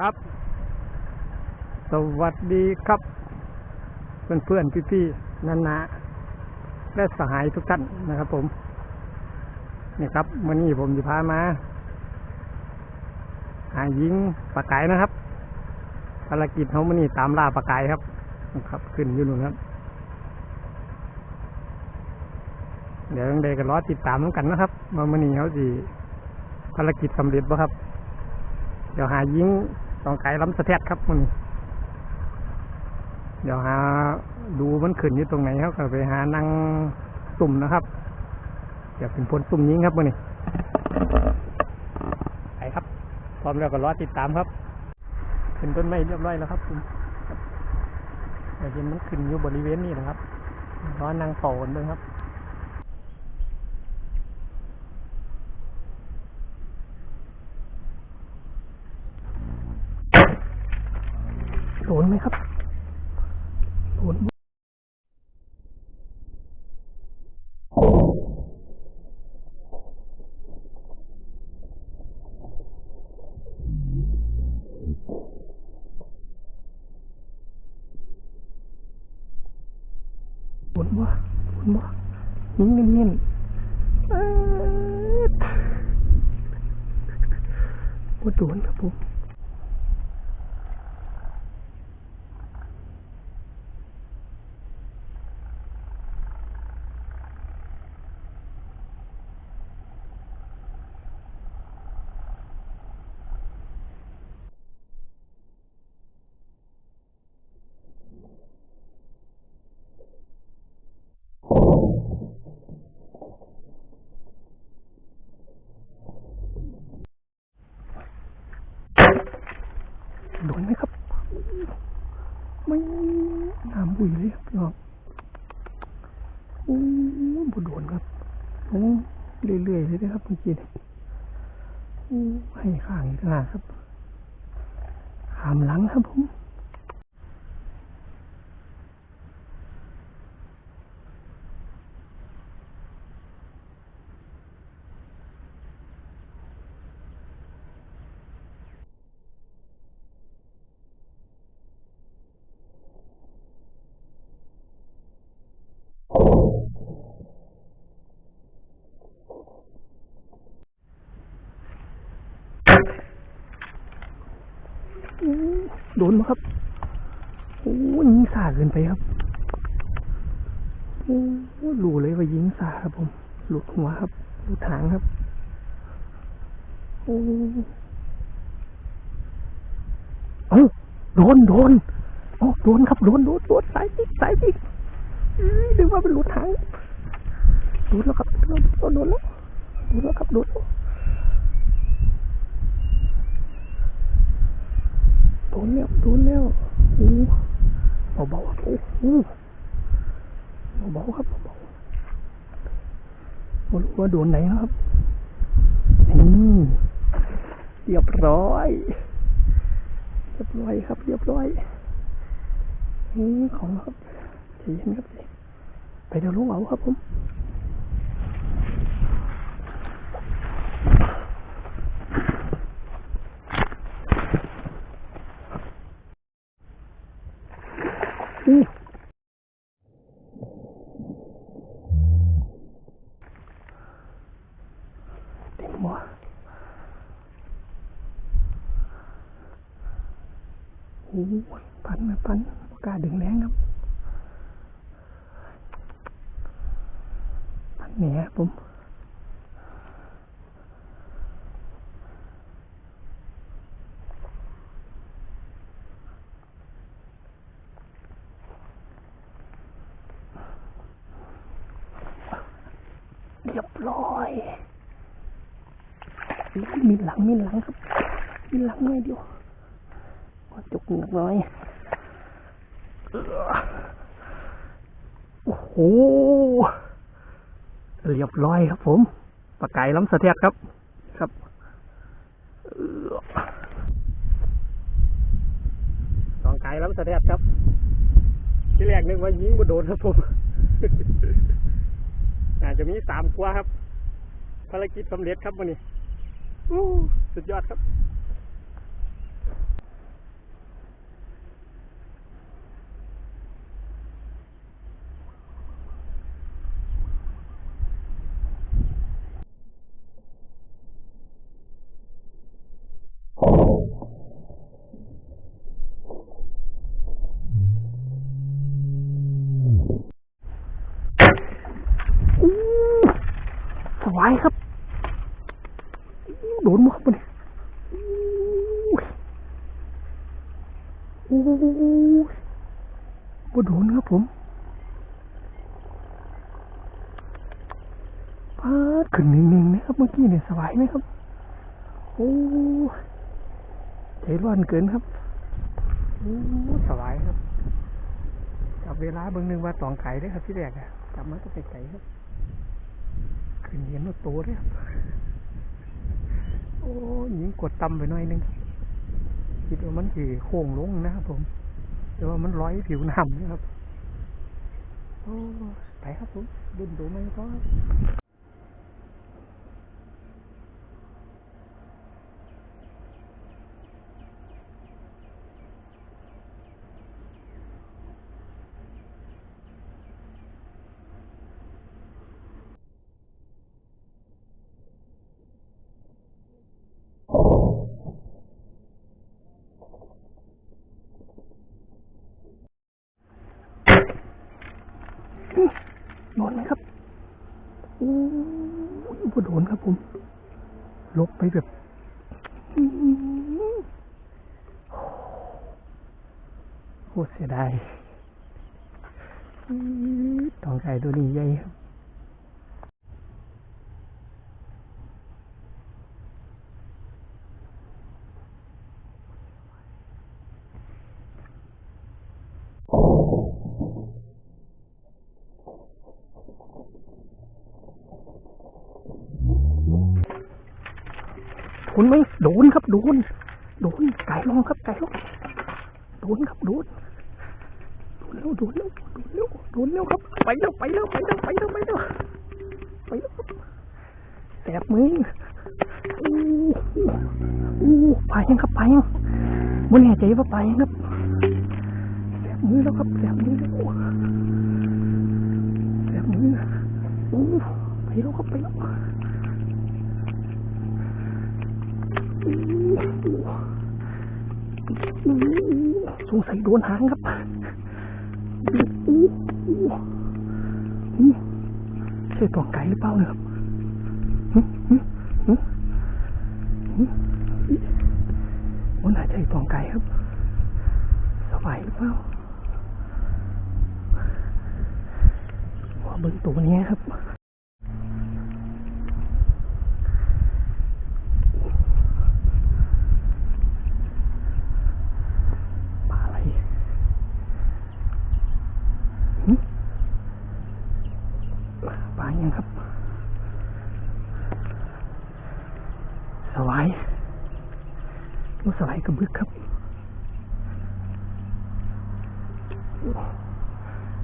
ครับ สวัสดีครับ เพื่อนเพื่อนพี่พี่ๆนานาและสหายทุกท่านนะครับ ผม นี่ครับวันนี้ผมจะพามา หายิงปลาไก่นะครับภารกิจเขามันนี่ตามล่าปลาไก่ครับนะครับ ขึ้นอยู่นู่นครับ เดี๋ยวยังเดกันรอติดตามน้ำกันนะครับว่ามันนี่เขาสิภารกิจสำเร็จบ่ครับเดี๋ยวหายิง ตองไก่ล้ำสะแทดครับมันเดี๋ยวหาดูมันขึ้นอยู่ตรงไหนครับก็ไปหานั่งสุ่มนะครับเดี๋ยวเป็นผลสุ่มยิงครับมันนี้ไปครับพร้อมแล้วก็รอติดตามครับ ขึ้นต้นไม้เรียบร้อยแล้วครับครับเดี๋ยวเห็นมันขึ้นอยู่บริเวณนี้นะครับรอนั่งเป่ากันด้วยครับ โดนไหมครับ โดนโดนบ่โด นบ่ยิงเงี้ยนๆเอิ้ดบ่โดนครับผม โดนไหมครับ ไม่น้ำบุยเลยครับพี่น้อง โอ้บ่โดนครับโอ้เรื่อยๆเลยนะครับเมื่อกี้นี่โอ้ให้ข้างอีกต่างหาครับขามหลังครับผม โอ้โดนมาครับโอ้ยิงสาเกินไปครับโอ้รู้เลยว่ายิงสาครับผม หลุดหัวครับ หลุดหางครับโอ้เอ้โดนโดนเอ้โดนครับโดนโดนโดนสายติ๊กสายติ๊กอื้อนึกว่าเป็นหลุดหางโดนแล้วครับโดนโดนโดนแล้วโดนแล้วครับโดนแล้ว ดนแล้วโดนแล้วโอ้เบาๆครับโอ้โหเบาๆครับเบาๆไม่รู้ว่าโดนไหนนะครับนี่เรียบร้อย เรียบร้อยครับ เรียบร้อยนี่ของครับจเย็นครับไปเดี๋ยวลงเอาครับผม อู้เต็มหัวโอ้ยปันนะปันปากกล้าดึงแรงครับ ปันแหนผม เรียบร้อยมีหลังมีหลังครับ มีหลังหน่อยเดียวจุกหนักน่อยโอ้โห เรียบร้อยครับผมปลาไก่ล้ำสะเทียดครับ ครับเออสองไก่ล้ำสะเทียดครับ ที่แรกนึกว่ายิงบ่โดนครับผม อาจจะมีสามกว่าครับ ภารกิจสำเร็จครับวันนี้อู้สุดยอดครับ โดนมั้งมันโอ้ยบ่โดนครับผมพาดขึ้นนิ่งๆนะครับ เมื่อกี้เนี่ยสบายไหมครับ โอ้ใจร้อนเกินครับ โอ้สบายครับจับเวลาเบิ่งหนึ่งว่าตองไก่ได้ครับที่แรกอะจับมาตั้งแต่ไก่ครับ ขึ้นเย็นว่าโตได้ครับ โอ้ยยิงกดต่ำไปหน่อยนึงครับคิดว่ามันคือโค้งลงนะครับผมแต่ว่ามันร้อยผิวน้ำนะครับ โอ้ ไปครับผมดุนดูไหมก็ โด นไหมครับโอ้ยบ่โดนครับผม ลบไปแบบโคตรเสียดายต้องใส่ตัวนี้ใหญ่ครับ โดนไหมโดนครับโดนโดนไก่ลงครับไก่ลงโดนครับโดนโดนแล้วโดนแล้วโดนแล้วโดนแล้วครับไปแล้วไปแล้วไปแล้วไปแล้วไปแล้วไปแล้วครับแสบมืออู้อู้ไปยังครับไปยังไม่แน่ใจว่าไปยังครับแสบมือแล้วครับแสบมือแล้วแสบมืออู้ไปแล้วครับไปแล้ว สงสัยโดนหางครับอู้อู้อู้ใช่ตัวไก่หรือเปล่าเนี่ยครับหึหึหึหึว่าน่าจะใช่ตัวไก่ครับ สบายหรือเปล่าว่าเบิ้งตัวนี้ครับ ปลาอะไรหึ ปายังครับ สวายลูกสวายกระบึกครับ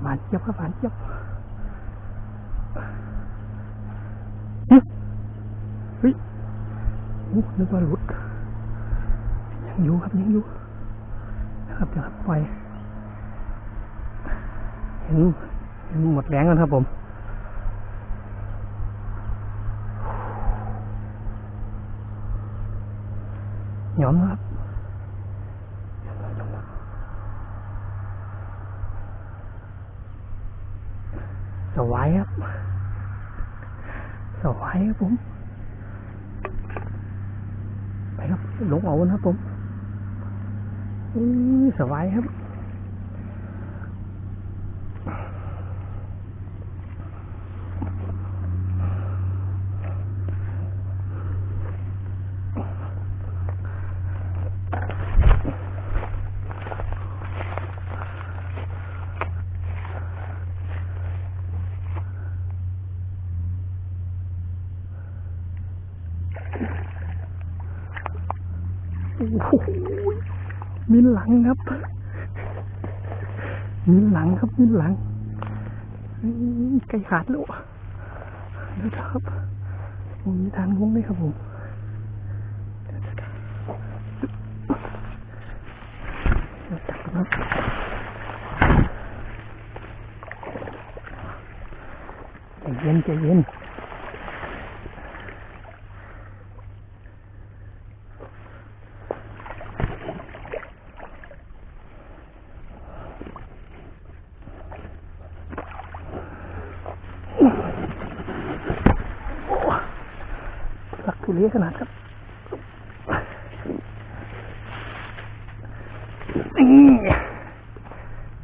หวานเจี๊ยบครับหวานเจี๊ยบเฮ้ยโอ้นึกว่าหลุด ยังอยู่ครับยังอยู่นะครับเดี๋ยวครับปล่อยเห็นเห็นหมดแรงแล้วครับผม ยอมรับสวายครับสวายครับผม ไปครับลงเอานะครับผมสบายครับ โอ้โหมีหลังครับมีหลังครับมีหลังไก่ขาดแล้วดี๋ยวครับผมมีทางงงไหมครับผมจับครับใจเย็นใจเย็น หลักทุเรศขนาดครับอืมครับ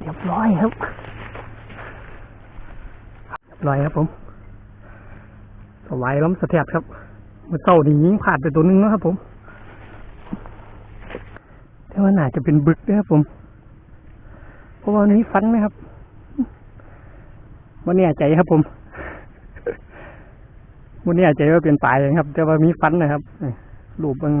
เรียบร้อยครับผมสวายล้ำสะเทียดครับเมื่อเต้านี่ยิงผ่านไปตัวหนึงนะครับผมแต่ว่าน่าจะเป็นบึกนะครับผม เพราะว่าวันนี้ฟันไหมครับวันนี้ใจครับผม วันนี้ใจว่าเป็นปลายครับ แต่ว่ามีฟันนะครับรูปมัน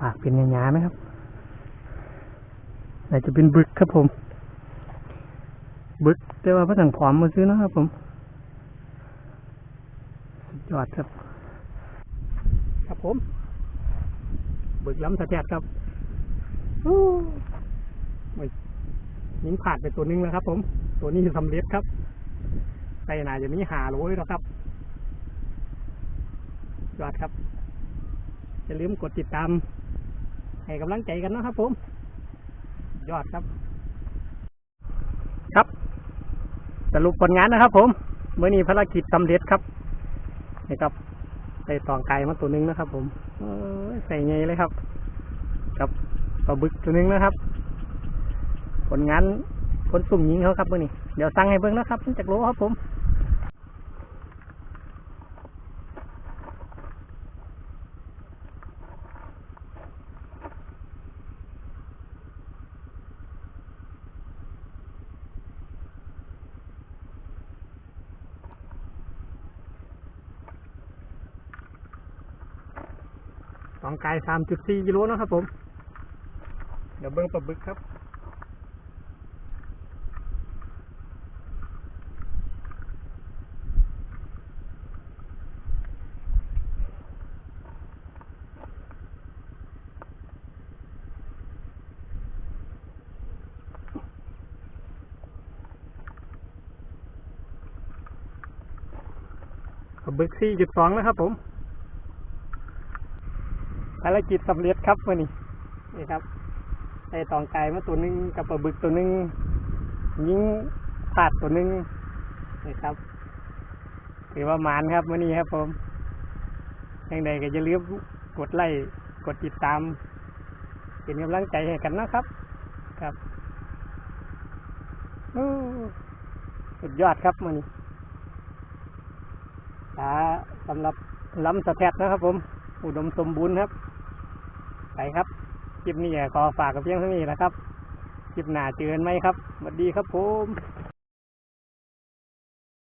ปากเป็นหยาๆไหมครับน่าจะเป็นบึกครับผม บึก แต่ว่าพระถังผอมมาซื้อนะครับผมสุดยอดครับ ครับผม บึกล้ำสะแทดครับอู้ไม่ยิงผ่านไปตัวหนึงแล้วครับผม ตัวนี้สำเร็จครับใส่หนาจะมีหาโลยแล้วครับ ยอดครับ อย่าลืมกดติดตาม ให้กำลังใจกันนะครับผม ยอดครับ ครับ สรุปผลงานนะครับ ผมเมื่อนี้ภารกิจสำเร็จครับนี่ครับใส่ตองไก่มาตัวหนึงนะครับ ผมเอ้ยใส่ไงเลยครับ กับปลาบึกตัวหนึงนะครับ ผลงานคนสุ่มยิงเขาครับเมื่อนี้เดี๋ยวสั่งให้เบิ่งนะครับมันจากโลครับผม สองกายสามจุดสี่กิโลนะครับผม เดี๋ยวเบิ้งปลาบึกครับปลาบึกสี่จุดสองนะครับผม ภารกิจสำเร็จครับวันนี้นี่ครับไอ้ตองไก่มาตัวหนึงกับปลาบึกตัวหนึงยิงพลาดตัวหนึงนี่ครับถือว่ามานครับวันนี้ครับผมยังไงก็อย่าลืมกดไลค์กดติดตามเป็นกำลังใจให้กันนะครับ ครับสุดยอดครับมันนี้อ่าสำหรับล้ำสะแทดนะครับผม อุดมสมบูรณ์ครับ ไปครับคลิปนี้ขอฝากกับเพียงเท่านี้นะครับคลิปหน้าเจอกันไหมครับสวัสดีครับผม